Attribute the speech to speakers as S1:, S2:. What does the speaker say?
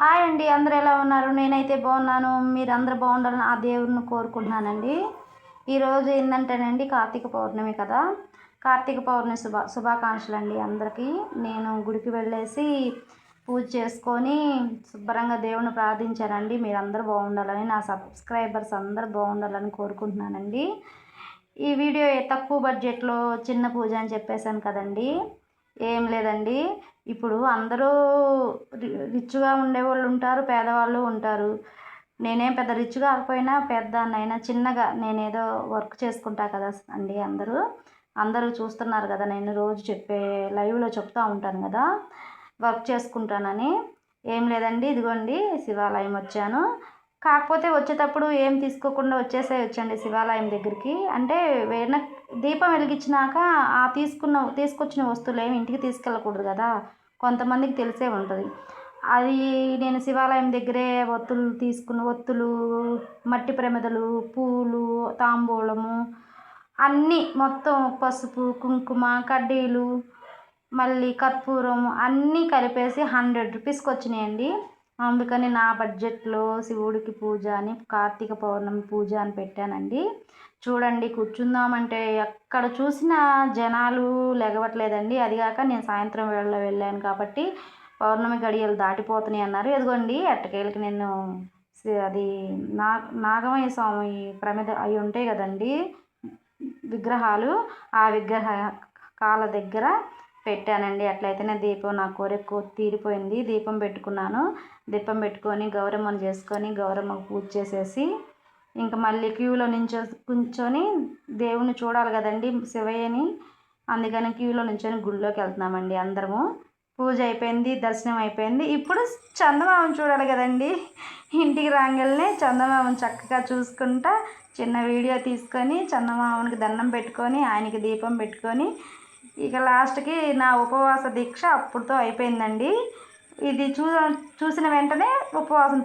S1: Hi అండి అందరు ఎలా ఉన్నారు? నేనైతే బాగున్నాను. మీరు అందరు బాగుండాలని ఆ దేవుడిని కోరుకుంటున్నానండి. ఈరోజు ఏంటంటేనండి కార్తీక పౌర్ణమి కదా. కార్తీక పౌర్ణమి శుభ శుభాకాంక్షలు అండి అందరికీ. నేను గుడికి వెళ్ళేసి పూజ చేసుకొని శుభ్రంగా దేవుని ప్రార్థించానండి. మీరు అందరు బాగుండాలని నా సబ్స్క్రైబర్స్ అందరూ బాగుండాలని కోరుకుంటున్నానండి. ఈ వీడియో తక్కువ బడ్జెట్లో చిన్న పూజ అని చెప్పేశాను కదండి. ఏం లేదండి. ఇప్పుడు అందరూ రిచ్గా ఉండేవాళ్ళు ఉంటారు పేదవాళ్ళు ఉంటారు. నేనేం పెద్ద రిచ్ కాకపోయినా పెద్ద అయినా చిన్నగా నేనేదో వర్క్ చేసుకుంటా కదా అండి అందరూ. అందరూ చూస్తున్నారు కదా నేను రోజు చెప్పే లైవ్లో చెప్తూ ఉంటాను కదా. వర్క్ చేసుకుంటానని. ఏం లేదండి ఇదిగోండి శివాలయం వచ్చాను. కాకపోతే వచ్చేటప్పుడు ఏం తీసుకోకుండా వచ్చేసే వచ్చండి శివాలయం దగ్గరికి. అంటే వెన దీపం వెలిగించినాక ఆ తీసుకున్న తీసుకొచ్చిన వస్తువులు ఏమి ఇంటికి తీసుకెళ్ళకూడదు కదా. కొంతమందికి తెలిసే ఉంటుంది. అది నేను శివాలయం దగ్గరే ఒత్తులు తీసుకున్న ఒత్తులు మట్టి ప్రమిదలు పూలు తాంబూలము అన్నీ మొత్తం పసుపు కుంకుమ కడ్డీలు మళ్ళీ కర్పూరం అన్నీ కలిపేసి హండ్రెడ్ రూపీస్కి వచ్చినాయండి. అందుకని నా బడ్జెట్లో శివుడికి పూజ అని కార్తీక పౌర్ణమి పూజ అని పెట్టానండి. చూడండి కూర్చుందామంటే ఎక్కడ చూసినా జనాలు లెగవట్లేదండి. అదిగాక నేను సాయంత్రం వేళలో వెళ్ళాను కాబట్టి పౌర్ణమి గడియలు దాటిపోతున్నాయి అన్నారు. ఎదుగోండి అట్టకేళ్ళకి నేను అది నా నాగమయ్య స్వామి ప్రమిద అవి ఉంటాయి కదండి విగ్రహాలు. ఆ విగ్రహ కాల దగ్గర పెట్టానండి. అట్లయితేనే దీపం నా కోరిక తీరిపోయింది. దీపం పెట్టుకున్నాను. దీపం పెట్టుకొని గౌరమ్మను చేసుకొని గౌరమ్మకు పూజ చేసేసి ఇంకా మళ్ళీ క్యూలో నించో కూర్చొని దేవుని చూడాలి కదండి శివయ్యని. అందుకని క్యూలో నుంచొని గుడిలోకి వెళ్తున్నామండి అందరము. పూజ అయిపోయింది దర్శనం అయిపోయింది. ఇప్పుడు చందమామను చూడాలి కదండి. ఇంటికి రాగానే చందమామను చక్కగా చూసుకుంటా చిన్న వీడియో తీసుకొని చందమామనికి దండం పెట్టుకొని ఆయనకి దీపం పెట్టుకొని ఇక లాస్ట్కి నా ఉపవాస దీక్ష అప్పుడుతో అయిపోయిందండి. ఇది చూ చూసిన వెంటనే ఉపవాసం